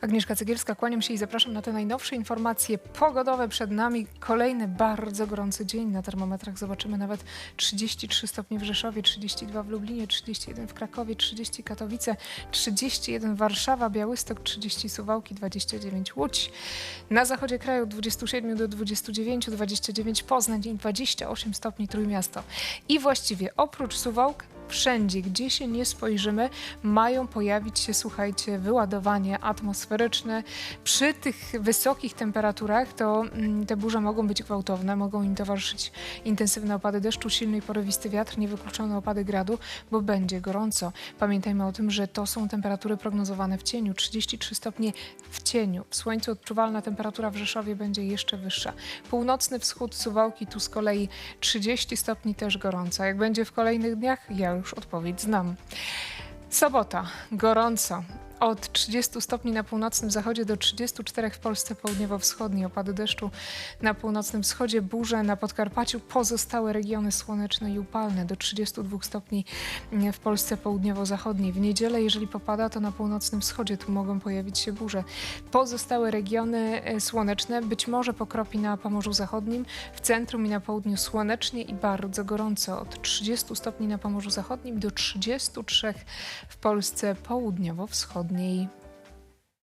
Agnieszka Cegielska, kłaniam się i zapraszam na te najnowsze informacje pogodowe. Przed nami kolejny bardzo gorący dzień. Na termometrach zobaczymy nawet 33 stopnie w Rzeszowie, 32 w Lublinie, 31 w Krakowie, 30 Katowice, 31 Warszawa, Białystok, 30 Suwałki, 29 Łódź. Na zachodzie kraju od 27 do 29, 29 Poznań i 28 stopni Trójmiasto. I właściwie oprócz Suwałk wszędzie, gdzie się nie spojrzymy, mają pojawić się, słuchajcie, wyładowanie atmosferyczne. Przy tych wysokich temperaturach to mm, te burze mogą być gwałtowne, mogą im towarzyszyć intensywne opady deszczu, silny i porywisty wiatr, niewykluczone opady gradu, bo będzie gorąco. Pamiętajmy o tym, że to są temperatury prognozowane w cieniu, 33 stopnie w cieniu. W słońcu odczuwalna temperatura w Rzeszowie będzie jeszcze wyższa. Północny wschód Suwałki tu z kolei 30 stopni też gorąco. Jak będzie w kolejnych dniach, ja już odpowiedź znam. Sobota, gorąco. Od 30 stopni na północnym zachodzie do 34 w Polsce południowo-wschodniej. Opady deszczu na północnym wschodzie, burze na Podkarpaciu. Pozostałe regiony słoneczne i upalne do 32 stopni w Polsce południowo-zachodniej. W niedzielę, jeżeli popada, to na północnym wschodzie tu mogą pojawić się burze. Pozostałe regiony e, słoneczne, być może pokropi na Pomorzu Zachodnim, w centrum i na południu słonecznie i bardzo gorąco. Od 30 stopni na Pomorzu Zachodnim do 33 w Polsce południowo-wschodniej. podobniej.